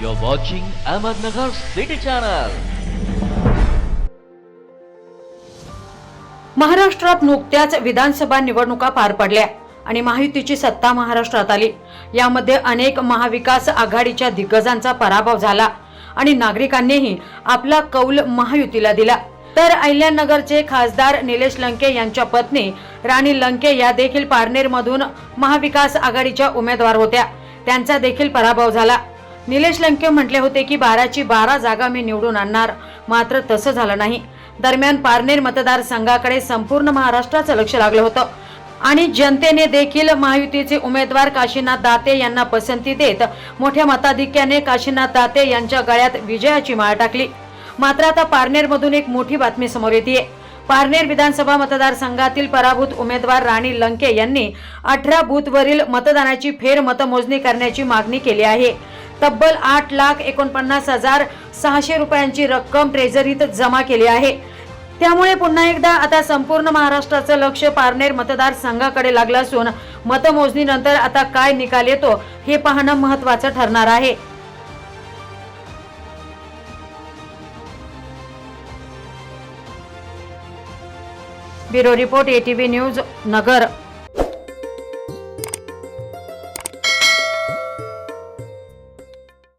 You're watching Ahmednagar City Channel. महाराष्ट्रात नुकत्याच विधानसभा निवडणुका पार पडल्या आणि महायुतीची सत्ता महाराष्ट्रात आली. यामध्ये अनेक महाविकास आघाडीच्या दिग्गजांचा पराभव झाला आणि नागरिकांनीही आपला कौल महायुतीला दिला. तर अहिल्यानगरचे खासदार निलेश लंके यांच्या पत्नी राणी लंके या देखील पारनेरमधून महाविकास आघाडीच्या उमेदवार होत्या. त्यांचा देखील पराभव झाला. निलेश लंके म्हटले होते की बाराची बारा जागा मी निवडून आणणार. मात्र तसं झालं नाही. दरम्यान पारनेर मतदारसंघाकडे संपूर्ण महाराष्ट्राचं लक्ष लागलं होतं. आणि जनतेने देखील महायुतीचे उमेदवार काशीनाथ दाते यांना पसंती देत मोठ्या मताधिक्याने काशीनाथ दाते यांच्या गळ्यात विजयाची माळ टाकली. मात्र आता पारनेरमधून एक मोठी बातमी समोर येते पारनेर विधानसभा मतदारसंघातील पराभूत उमेदवार राणी लंके यांनी अठरा बूथवरील मतदानाची फेर मतमोजणी करण्याची मागणी केली आहे. तब्बल आठ लाख एकोणपन्नास हजार सहाशे रुपयांची रक्कम ट्रेझरीत जमा केली आहे. त्यामुळे पुन्हा एकदा आता संपूर्ण महाराष्ट्राचं लक्ष पारनेर मतदारसंघाकडे लागलं असून मतमोजणीनंतर आता काय निकाल येतो हे पाहणं महत्वाचं ठरणार आहे. Bureau report ATV news Nagar.